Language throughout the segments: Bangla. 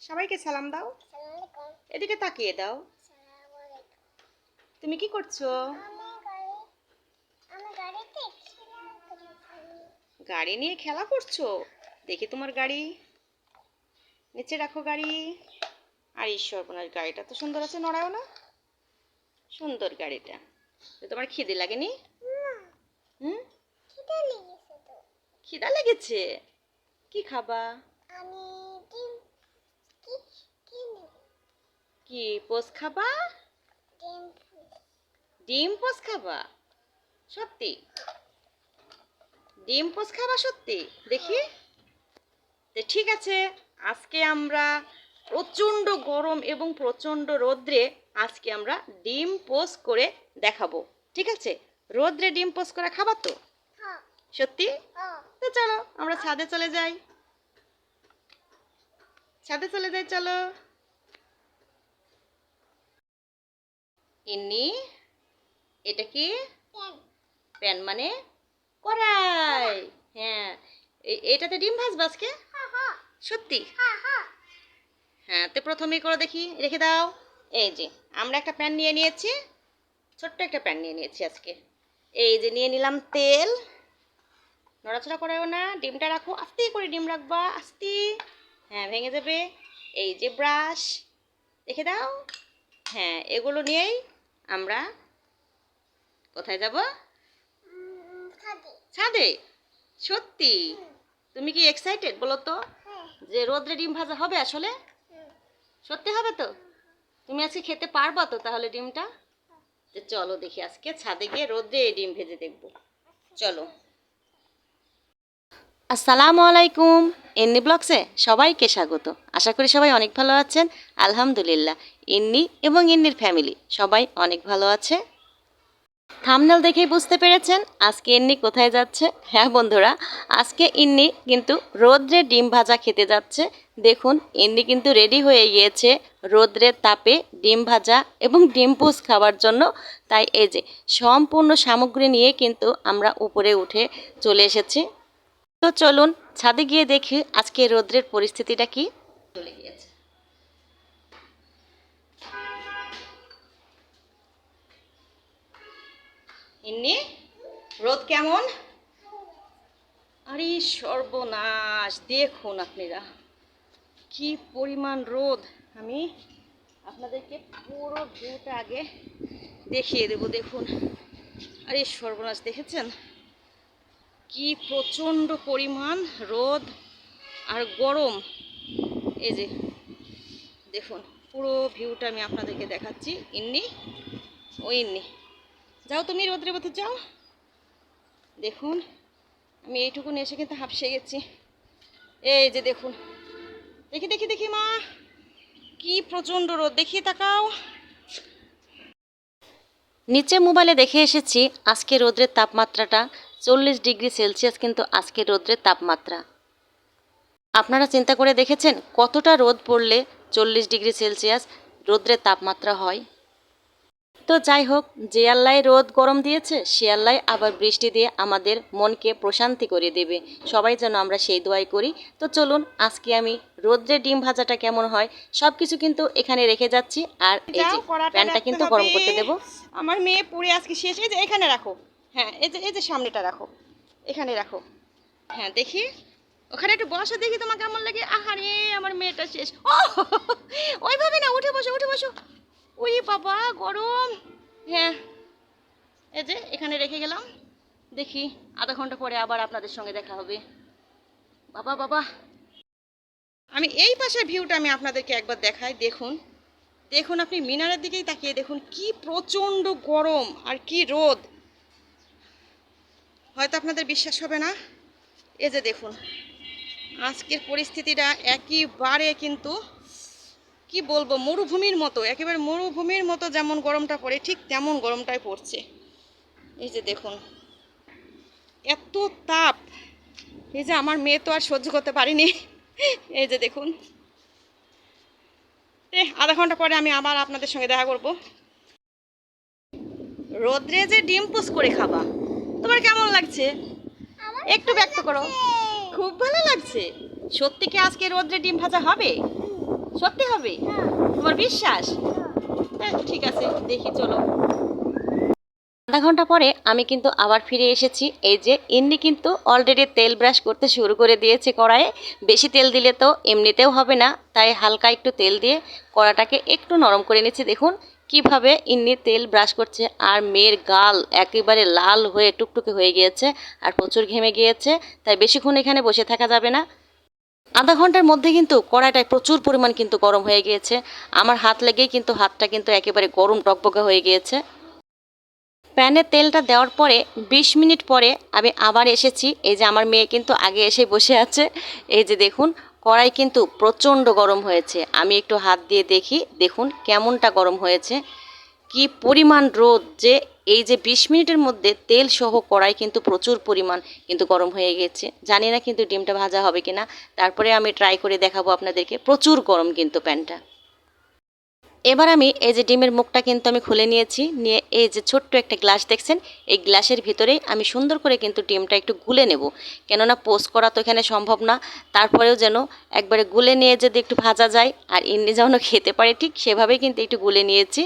সবাইকে সালাম দাও। এদিকে তাকিয়ে দাও। তুমি কি করছ? গাড়ি নিয়ে খেলা করছ? দেখি তোমার গাড়ি। নিচে রাখো গাড়ি। আর ঈশ্বর বোনার গাড়িটা তো সুন্দর আছে নড়াও না। সুন্দর গাড়িটা। তো তোমার খিদে লাগেনি? হুম? খিদে লেগেছে খিদা লেগেছে? কি খাবা? আমি ডিম কি কি নেব কি পোস খাবা? ডিম পোস খাবা? সত্যি? ডিম পোস খাবা সত্যি? দেখি। তো ঠিক আছে আজকে আমরা প্রচণ্ড গরম এবং প্রচণ্ড রোদ্রে আজকে আমরা ডিম পোস করে দেখাবো। ঠিক আছে? রোদ্রে ডিম পোস করে খাবা তো? হ্যাঁ। সত্যি? হ্যাঁ। তো চলো আমরা ছাদে চলে যাই। ছাদে চলে যাই চলো। ইন্নি এটা কি? প্যান মানে কড়াই। হ্যাঁ এটাতে ডিম ভাজবা আজকে? হ্যাঁ হ্যাঁ। সত্যি? হ্যাঁ হ্যাঁ। হ্যাঁ তো প্রথমেই করে দেখি রেখে দাও। এই যে আমরা একটা প্যান নিয়ে নিয়েছি ছোট্ট একটা প্যান নিয়ে নিয়েছি আজকে। এই যে নিয়ে নিলাম তেল। নড়াচড়া করেও না ডিমটা রাখো আস্তে করে ডিম রাখবা আস্তে। হ্যাঁ ভেঙে যাবে। এই যে ব্রাশ রেখে দাও। হ্যাঁ এগুলো নিয়েই আমরা কোথায় যাব? ছাদে। সত্যি? তুমি কি এক্সাইটেড বলো তো? হ্যাঁ। যে রোদ্রে ডিম ভাজা হবে আসলে? সত্যি হবে তো? তুমি আজকে খেতে পারবা তো তাহলে ডিমটা? যে চলো দেখি আজকে ছাদে গিয়ে রোদ্রে ডিম ভেজে দেখব। চলো। আসসালামু আলাইকুম। ইন্নি ব্লগসে সবাইকে স্বাগত। আশা করি সবাই অনেক ভালো আছেন। আলহামদুলিল্লাহ। ইন্নি এবং ইন্নির ফ্যামিলি সবাই অনেক ভালো আছে। থামনেল দেখেই বুঝতে পেরেছেন আজকে ইন্নি কোথায় যাচ্ছে। হ্যাঁ বন্ধুরা, আজকে ইন্নি কিন্তু রোদ্রে ডিম ভাজা খেতে যাচ্ছে। দেখুন, ইন্নি কিন্তু রেডি হয়ে গিয়েছে রোদ্রের তাপে ডিম ভাজা এবং ডিম পোস খাওয়ার জন্য। তাই এই যে সম্পূর্ণ সামগ্রী নিয়ে কিন্তু আমরা উপরে উঠে চলে এসেছি। তো চলুন ছাদে গিয়ে দেখি আজকে রোদ্রের পরিস্থিতিটা কি। চলে গিয়েছে। ইন্নি, রোদ কেমন? আরে সর্বনাশ, দেখুন আপনারা। কি পরিমাণ রোদ। আমি আপনাদেরকে পুরো ভিউটা আগে দেখিয়ে দেব, দেখুন। আরে সর্বনাশ, দেখেছেন? কি প্রচণ্ড পরিমাণ রোদ আর গরম। এই যে, দেখুন, পুরো ভিউটা আমি আপনাদেরকে দেখাচ্ছি। ইন্নি, ও ইন্নি। যাও তুমি রোদ্রে পথে, যাও। দেখুন, আমি এইটুকুন এসে কিন্তু হাঁপসে গেছি। এই যে, দেখুন। দেখি দেখি দেখি, মা, কি প্রচণ্ড রোদ। দেখি তাকাও। নিচে মোবাইলে দেখে এসেছি আজকে রোদ্রের তাপমাত্রাটা চল্লিশ ডিগ্রি সেলসিয়াস কিন্তু আজকে রোদ্রের তাপমাত্রা। আপনারা চিন্তা করে দেখেছেন কতটা রোদ পড়লে চল্লিশ ডিগ্রি সেলসিয়াস রোদ্রের তাপমাত্রা হয়? তো যাই হোক যে আল্লাহ রোদ গরম দিয়েছে সে আল্লাহ আবার বৃষ্টি দিয়ে আমাদের মনকে প্রশান্তি করে দেবে। সবাই যেন আমরা সেই দোয়াই করি। তো চলুন আজকে আমি রোদ্রে ডিম ভাজাটা কেমন হয় সব কিছু কিন্তু এখানে রেখে যাচ্ছি। আর এই যে প্যানটা কিন্তু গরম করতে দেবো। আমার মেয়ে পুড়ে আজকে শেষ যে এখানে রাখো। হ্যাঁ এই যে এই যে সামনেটা রাখো। এখানে রাখো। হ্যাঁ দেখি। ওখানে একটু বসো, দেখি তোমার কেমন লাগে। আহারে, আমার মেয়েটা শেষ। ও, ওইভাবে না, উঠে বসো উঠে বসো। ওই বাবা, গরম। হ্যাঁ এই যে, এখানে রেখে গেলাম। দেখি, আধা ঘণ্টা পরে আবার আপনাদের সঙ্গে দেখা হবে। বাবা বাবা। আমি এই পাশের ভিউটা আমি আপনাদেরকে একবার দেখাই, দেখুন। দেখুন, আপনি মিনারের দিকেই তাকিয়ে দেখুন, কি প্রচণ্ড গরম আর কি রোদ। হয়তো আপনাদের বিশ্বাস হবে না। এই যে দেখুন, আজকের পরিস্থিতিটা একেবারে কিন্তু কি বলব, মরুভূমির মতো, একেবারে মরুভূমির মতো যেমন গরমটা পড়ে, ঠিক তেমন গরমটাই পড়ছে। এই যে দেখুন, এত তাপ। এই যে আমার মেয়ে তো আর সহ্য করতে পারিনি। এই যে দেখুন, এ, আধা ঘণ্টা পরে আমি আবার আপনাদের সঙ্গে দেখা করব। রোদ্রে যে ডিম পুষ করে খাবা, তোমার কেমন লাগছে? একটু ব্যক্ত করো। খুব ভালো লাগছে। সত্যি কি আজকে রোদ্রে ডিম ভাজা হবে? সত্যি হবে? তোমার বিশ্বাস? হ্যাঁ, ঠিক আছে দেখি চলো। আধা ঘণ্টা পরে আমি কিন্তু আবার ফিরে এসেছি। এই যে ইন্নি কিন্তু অলরেডি তেল ব্রাশ করতে শুরু করে দিয়েছে কড়াইয়ে। বেশি তেল দিলে তো এমনিতেও হবে না। তাই হালকা একটু তেল দিয়ে কড়াটাকে একটু নরম করে নিচ্ছি। দেখুন কীভাবে ইন্নি তেল ব্রাশ করছে আর মেয়ের গাল একেবারে লাল হয়ে টুকটুকে হয়ে গিয়েছে আর প্রচুর ঘেমে গিয়েছে, তাই বেশিক্ষণ এখানে বসে থাকা যাবে না। আধা ঘণ্টার মধ্যে কিন্তু কড়াইটায় প্রচুর পরিমাণ কিন্তু গরম হয়ে গিয়েছে। আমার হাত লেগেই কিন্তু হাতটা কিন্তু একেবারে গরম টকবকে হয়ে গিয়েছে। প্যানে তেলটা দেওয়ার পরে ২০ মিনিট পরে আমি আবার এসেছি। এই যে আমার মেয়ে কিন্তু আগে এসে বসে আছে। এই যে দেখুন কড়াই কিন্তু প্রচণ্ড গরম হয়েছে। আমি একটু হাত দিয়ে দেখি, দেখুন কেমনটা গরম হয়েছে। কি পরিমাণ রোদ যে এই যে ২০ মিনিটের মধ্যে তেল সহ কড়াই কিন্তু প্রচুর পরিমাণ কিন্তু গরম হয়ে গেছে। জানি না কিন্তু ডিমটা ভাজা হবে কিনা। তারপরে আমি ট্রাই করে দেখাবো আপনাদেরকে। প্রচুর গরম কিন্তু প্যানটা। এবার আমি এই যে ডিমের মুখটা কিন্তু আমি খুলে নিয়েছি। নিয়ে এই যে ছোট্ট একটা গ্লাস দেখছেন, এই গ্লাসের ভিতরেই আমি সুন্দর করে কিন্তু ডিমটা একটু গুলে নেব। কেননা পোস্ট করা তো এখানে সম্ভব না, তারপরেও যেন একবারে গুলে নিয়ে যদি একটু ভাজা যায়, আর এমনি যেন খেতে পারে, ঠিক সেভাবেই কিন্তু একটু গুলে নিয়েছি।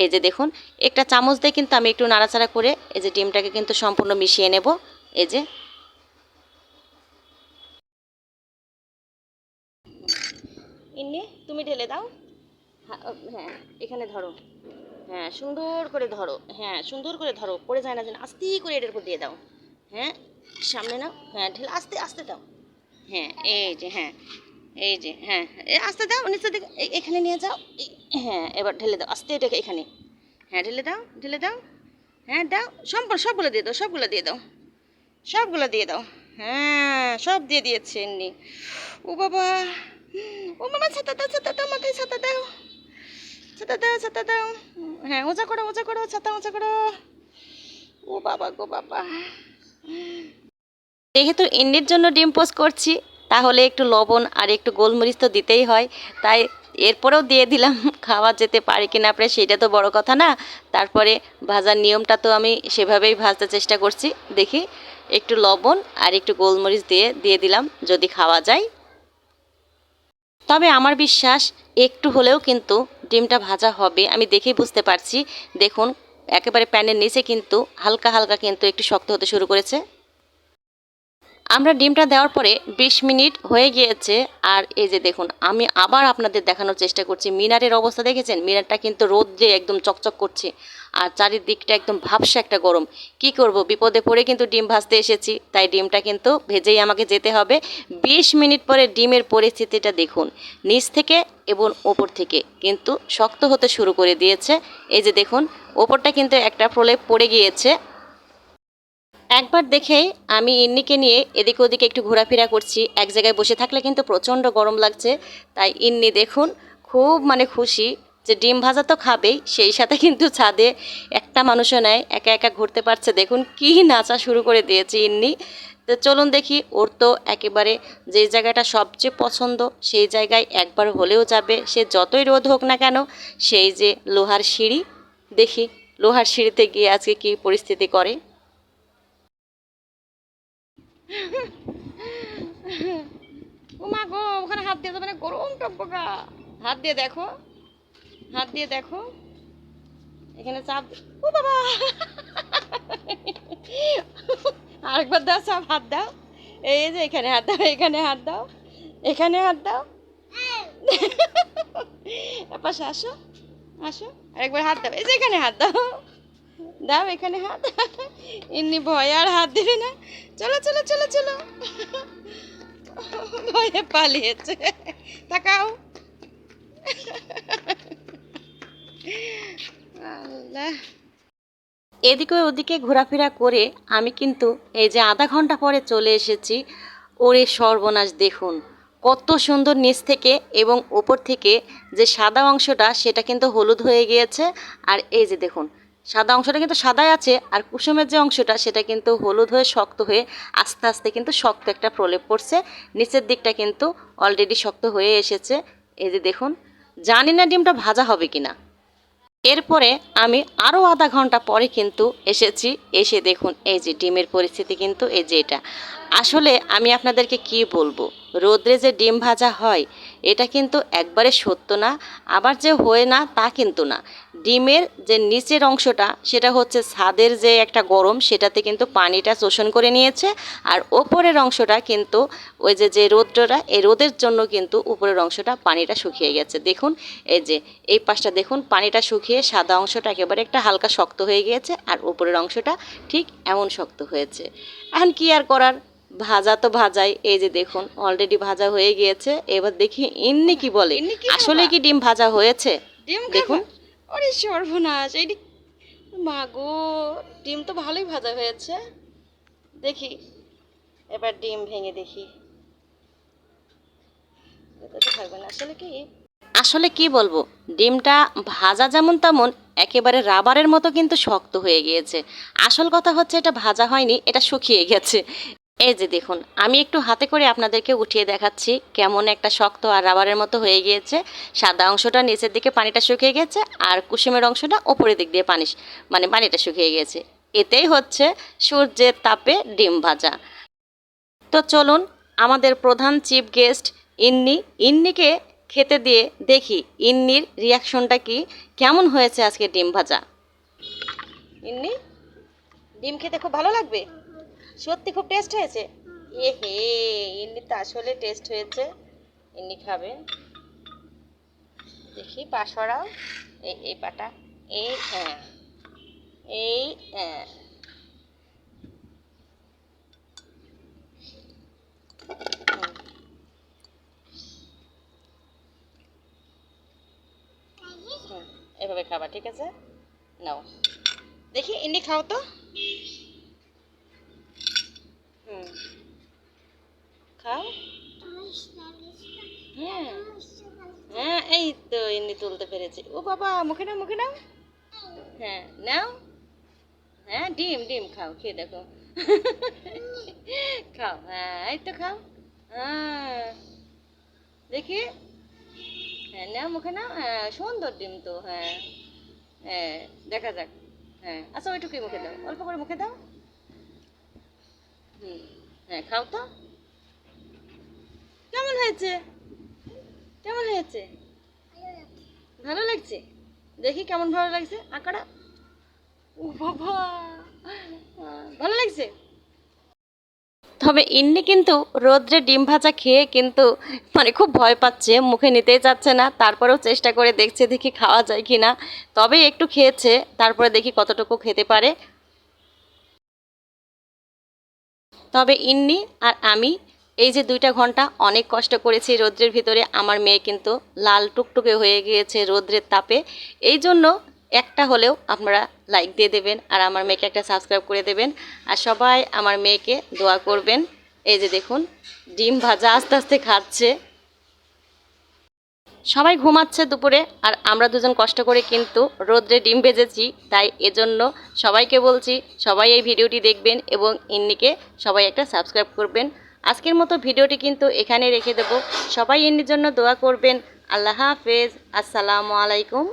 এই যে দেখুন, একটা চামচ দিয়ে কিন্তু আমি একটু নাড়াচাড়া করে এই যে ডিমটাকে কিন্তু সম্পূর্ণ মিশিয়ে নেব। এই যে। ইন্নি, তুমি ঢেলে দাও। হ্যাঁ হ্যাঁ এখানে ধরো। হ্যাঁ সুন্দর করে ধরো। হ্যাঁ সুন্দর করে ধরো, পড়ে যায় না যেন। আস্তে করে এটার উপর দিয়ে দাও। হ্যাঁ সামনে নাও। হ্যাঁ ঢেলে আস্তে আস্তে দাও। হ্যাঁ এই যে হ্যাঁ এই যে হ্যাঁ আস্তে দাও নিচের দিকে এখানে নিয়ে যাও। হ্যাঁ এবার ঢেলে দাও। আস্তে এটাকে এখানে। হ্যাঁ ঢেলে দাও ঢেলে দাও। হ্যাঁ দাও সম্পূর্ণ সবগুলো দিয়ে দাও, সবগুলো দিয়ে দাও। সবগুলো দিয়ে দাও। হ্যাঁ সব দিয়ে দিয়েছে এমনি। ও বাবা ও মামা ছাতা দাও ছাতা দাও, মাথায় ছাতা দাও। ছাতা দাও ছাতা দাও হ্যাঁ ওজা করো ওজা করো, ছাতা ওজা করো। ও বাবা গো বাবা। যেহেতু ইন্ডির জন্য ডিম পোস্ট করছি, তাহলে একটু লবণ আর একটু গোলমরিচ তো দিতেই হয়। তাই এরপরেও দিয়ে দিলাম, খাওয়া যেতে পারে কিনা আপনার সেটা তো বড় কথা না। তারপরে ভাজার নিয়মটা তো আমি সেভাবেই ভাজতে চেষ্টা করছি। দেখি, একটু লবণ আর একটু গোলমরিচ দিয়ে দিয়ে দিলাম, যদি খাওয়া যায়। তবে আমার বিশ্বাস, একটু হলেও কিন্তু ডিমটা ভাজা হবে। আমি দেখেই বুঝতে পারছি। দেখুন, একেবারে প্যানের নিচে কিন্তু হালকা হালকা কিন্তু একটু শক্ত হতে শুরু করেছে। আমরা ডিমটা দেওয়ার পরে ২০ মিনিট হয়ে গিয়েছে। আর এই যে দেখুন, আমি আবার আপনাদের দেখানোর চেষ্টা করছি। মিনারের অবস্থা দেখেছেন? মিনারটা কিন্তু রোদ্রে একদম চকচক করছে। আর চারিদিকটা একদম ভাবসা একটা গরম। কি করব? বিপদে পড়ে কিন্তু ডিম ভাজতে এসেছি। তাই ডিমটা কিন্তু ভেজেই আমাকে যেতে হবে। ২০ মিনিট পরে ডিমের পরিস্থিতিটা দেখুন। নিচ থেকে এবং ওপর থেকে কিন্তু শক্ত হতে শুরু করে দিয়েছে। এই যে দেখুন, ওপরটা কিন্তু একটা প্রলেপ পড়ে গিয়েছে। একবার দেখেই আমি ইন্নিকে নিয়ে এদিকে ওদিকে একটু ঘোরাফেরা করছি। এক জায়গায় বসে থাকলে কিন্তু প্রচণ্ড গরম লাগছে। তাই ইন্নি দেখুন, খুব মানে খুশি যে ডিম ভাজা তো খাবেই, সেই সাথে কিন্তু ছাদে একটা মানুষও নেয় একা একা ঘুরতে পারছে। দেখুন, কি নাচা শুরু করে দিয়েছে ইন্নি। তো চলুন দেখি, ওর তো একেবারে যে জায়গাটা সবচেয়ে পছন্দ, সেই জায়গায় একবার হলেও যাবে। সে যতই রোদ হোক না কেন, সেই যে লোহার সিঁড়ি, দেখি লোহার সিঁড়িতে গিয়ে আজকে কী পরিস্থিতি করে। ও মা গো, ওখানে হাত দিয়ে মানে গরম টকবকা। হাত দিয়ে দেখো, হাত দিয়ে দেখো। এখানে চাপ, ও বাবা। আরেকবার দাও সব হাত দাও। এই যে এখানে হাত দাও, এখানে হাত দাও, এখানে হাত দাও। পাশে আসো আসো, আরেকবার হাত দাও। এই যে এখানে হাত দাও। দাও এখানে হাত। এমনি ভয় আর হাত দিবে না। চলো চলো চলো চলো। ভয়ে পালিয়েছে। তাকাও। আল্লাহ। এদিকে ওদিকে ঘোরাফেরা করে আমি কিন্তু এই যে আধা ঘণ্টা পরে চলে এসেছি। ওরে সর্বনাশ, দেখুন। কত সুন্দর নিচ থেকে এবং ওপর থেকে যে সাদা অংশটা, সেটা কিন্তু হলুদ হয়ে গিয়েছে। আর এই যে দেখুন, সাদা অংশটা কিন্তু সাদাই আছে, আর কুসুমের যে অংশটা, সেটা কিন্তু হলুদ হয়ে, শক্ত হয়ে, আস্তে আস্তে কিন্তু শক্ত একটা প্রলেপ পড়ছে। নিচের দিকটা কিন্তু অলরেডি শক্ত হয়ে এসেছে। এই যে দেখুন, জানি না ডিমটা ভাজা হবে কিনা। এরপরে আমি আরও আধা ঘণ্টা পরে কিন্তু এসেছি, এসে দেখুন এই যে ডিমের পরিস্থিতি কিন্তু এই যে এটা। আসলে আমি আপনাদেরকে কি বলব? রোদ্রে যে ডিম ভাজা হয় এটা কিন্তু একবারে সত্য না। আবার যে হয় না, তা কিন্তু না। ডিমের যে নিচের অংশটা, সেটা হচ্ছে ছাদের যে একটা গরম, সেটাতে কিন্তু পানিটা শোষণ করে নিয়েছে। আর ওপরের অংশটা কিন্তু ওই যে যে রোদ্রটা, এই রোদের জন্য কিন্তু উপরের অংশটা পানিটা শুকিয়ে গেছে। দেখুন, এই যে, এই পাশটা দেখুন, পানিটা শুকিয়ে সাদা অংশটা একেবারে একটা হালকা শক্ত হয়ে গিয়েছে, আর উপরের অংশটা ঠিক এমন শক্ত হয়েছে। এখন কি আর করার? ভাজা তো ভাজাই এই যে দেখুন অলরেডি ভাজা হয়ে গিয়েছে। এবার দেখি ইন্নি কি বলে। আসলে কি ডিম ভাজা হয়েছে? ডিম দেখুন। ওরে সর্বনাশ এই মা গো ডিম তো ভালোই ভাজা হয়েছে। দেখি এবার ডিম ভেঙে দেখি। থাকবে না আসলে কি? আসলে কি বলব ডিমটা ভাজা যেমন তেমন একেবারে রাবারের মতো কিন্তু শক্ত হয়ে গিয়েছে। আসল কথা হচ্ছে এটা ভাজা হয়নি এটা শুকিয়ে গেছে। এই যে দেখুন, আমি একটু হাতে করে আপনাদেরকে উঠিয়ে দেখাচ্ছি কেমন একটা শক্ত আর রাবারের মতো হয়ে গিয়েছে। সাদা অংশটা নিচের দিকে পানিটা শুকিয়ে গেছে আর কুসুমের অংশটা ওপরের দিক দিয়ে পানি মানে পানিটা শুকিয়ে গেছে। এতেই হচ্ছে সূর্যের তাপে ডিম ভাজা। তো চলুন, আমাদের প্রধান চিফ গেস্ট ইন্নি, ইন্নিকে খেতে দিয়ে দেখি ইন্নির রিয়াকশনটা কি, কেমন হয়েছে আজকে ডিম ভাজা? ইন্নি, ডিম খেতে খুব ভালো লাগবে? সত্যি খুব টেস্ট হয়েছে? এ হে ইন্নি তো আসলে টেস্ট হয়েছে। ইন্নি খাবে। দেখি পা সরাও এই এই পাটা এই এই এভাবে খাবা, ঠিক আছে? নাও। দেখি, ইন্নি খাও তো। খাও? হ্যাঁ হ্যাঁ এই তো ইন্নি তুলতে পেরেছি। ও বাবা, মুখে নাও মুখে নাও। হ্যাঁ নাও। হ্যাঁ ডিম ডিম খাও, খেয়ে দেখো। খাও হ্যাঁ এই তো খাও। হ্যাঁ। দেখি। হ্যাঁ নাও, মুখে নাও। হ্যাঁ সুন্দর ডিম তো হ্যাঁ। হ্যাঁ দেখা যাক। হ্যাঁ আচ্ছা ওইটুকুই মুখে দাও। অল্প করে মুখে দাও। হুম হ্যাঁ খাও তো। কেমন হয়েছে? কেমন হয়েছে? ভালো লাগছে? দেখি কেমন ভালো লাগছে। আঁকাটা? ও বাবা! ভালো লাগছে? তবে ইন্নি কিন্তু রোদ্রে ডিম ভাজা খেয়ে কিন্তু মানে খুব ভয় পাচ্ছে, মুখে নিতেই চাচ্ছে না। তারপরেও চেষ্টা করে দেখছে দেখি খাওয়া যায় কি না। তবে একটু খেয়েছে, তারপরে দেখি কতটুকু খেতে পারে। তবে ইন্নি আর আমি এই যে দুইটা ঘণ্টা অনেক কষ্ট করেছি রোদ্রের ভিতরে, আমার মেয়ে কিন্তু লাল টুকটুকে হয়ে গিয়েছে রোদ্রের তাপে। এই জন্য একটা হলেও আপনারা লাইক দিয়ে দেবেন আর আমার মেয়েকে একটা সাবস্ক্রাইব করে দেবেন। আর সবাই আমার মেয়েকে দোয়া করবেন। এই যে দেখুন, ডিম ভাজা আস্তে আস্তে খাচ্ছে। সবাই ঘুমাচ্ছে দুপুরে আর আমরা দুজন কষ্ট করে কিন্তু রোদ্রে ডিম ভেজেছি, তাই এজন্য সবাইকে বলছি সবাই এই ভিডিওটি দেখবেন এবং ইন্নিকে সবাই একটা সাবস্ক্রাইব করবেন। আজকের মতো ভিডিওটি কিন্তু এখানে রেখে দেব। সবাই এর জন্য দোয়া করবেন। আল্লাহ হাফেজ। আসসালামু আলাইকুম।